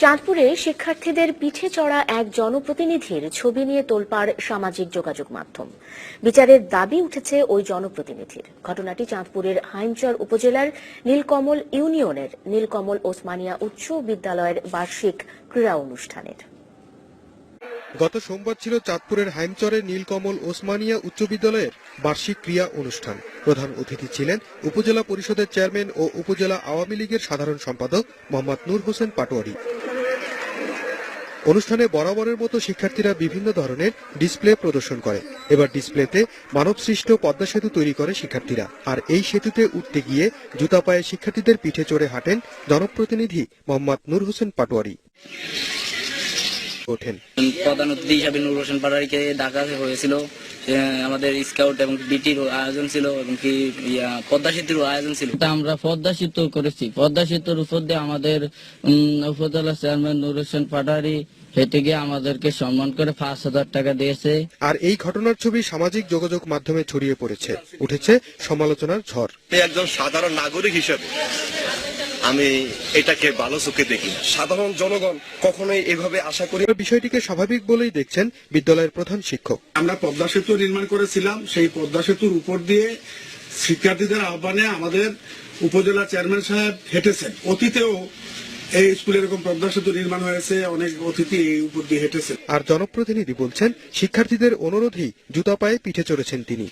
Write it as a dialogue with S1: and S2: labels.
S1: চাঁদপুরে শিক্ষার্থীদের পিঠে চড়া এক জনপ্রতিনিধির ছবি নিয়ে তোলপাড় সামাজিক যোগাযোগ মাধ্যম। বিচারের দাবি উঠেছে ওই জনপ্রতিনিধির। ঘটনাটি চাঁদপুরের হাইমচর উপজেলার নীলকমল ইউনিয়নের নীলকমল ওসমানিয়া উচ্চ বিদ্যালয়ের বার্ষিক ক্রীড়া অনুষ্ঠানের।
S2: গত সোমবার ছিল চাঁদপুরের হাইমচরের নীলকমল ওসমানিয়া উচ্চ বিদ্যালয়ের বার্ষিক ক্রিয়া অনুষ্ঠান। প্রধান অতিথি ছিলেন উপজেলা পরিষদের চেয়ারম্যান ও উপজেলা আওয়ামী লীগের সাধারণ সম্পাদক মোহাম্মদ নূর হোসেন পাটোয়ারি। অনুষ্ঠানে বরাবরের মতো শিক্ষার্থীরা বিভিন্ন ধরনের ডিসপ্লে প্রদর্শন করে। এবার ডিসপ্লেতে মানবসৃষ্ট পদ্মা সেতু তৈরি করে শিক্ষার্থীরা। আর এই সেতুতে উঠতে গিয়ে জুতা পায়ে শিক্ষার্থীদের পিঠে চড়ে হাঁটেন জনপ্রতিনিধি মোহাম্মদ নূর হোসেন পাটোয়ারি। ওঠেন
S3: প্রধান অতিথি হিসাবে নূর হোসেন পাটারিকে ডাকা হয়েছিল। আমাদের স্কাউট এবং ডিটির আয়োজন ছিল এবং কি পদ্মা সেতুর আয়োজন ছিল।
S4: তা আমরা পদ্মা সেতু করেছি। পদ্মা সেতুর উপর দিয়ে আমাদের উম, উপজেলা চেয়ারম্যান নুর হোসেন পাটারি হেঁটে গিয়ে আমাদেরকে সম্মান করে পাঁচ হাজার টাকা দিয়েছে।
S2: আর এই ঘটনার ছবি সামাজিক যোগাযোগ মাধ্যমে ছড়িয়ে পড়েছে। উঠেছে সমালোচনার ঝড়।
S5: একজন সাধারণ নাগরিক হিসেবে আমি এটাকে ভালো চোখে দেখি সাধারণ জনগণ কখনোই এভাবে আশা করি
S2: বিষয়টিকে স্বাভাবিক বলেই দেখছেন বিদ্যালয়ের প্রধান শিক্ষক।
S6: আমরা পদ্মা সেতু নির্মাণ করেছিলাম। সেই পদ্মা সেতুর উপর দিয়ে শিক্ষার্থীদের আহ্বানে আমাদের উপজেলা চেয়ারম্যান সাহেব হেঁটেছেন। অতীতেও এই স্কুলে এরকম পদ্মা নির্মাণ হয়েছে, অনেক অতিথি এই উপর দিয়ে হেঁটেছে
S2: আর জনপ্রতিনিধি বলছেন, শিক্ষার্থীদের অনুরোধেই জুতা পায়ে পিঠে চড়েছেন তিনি।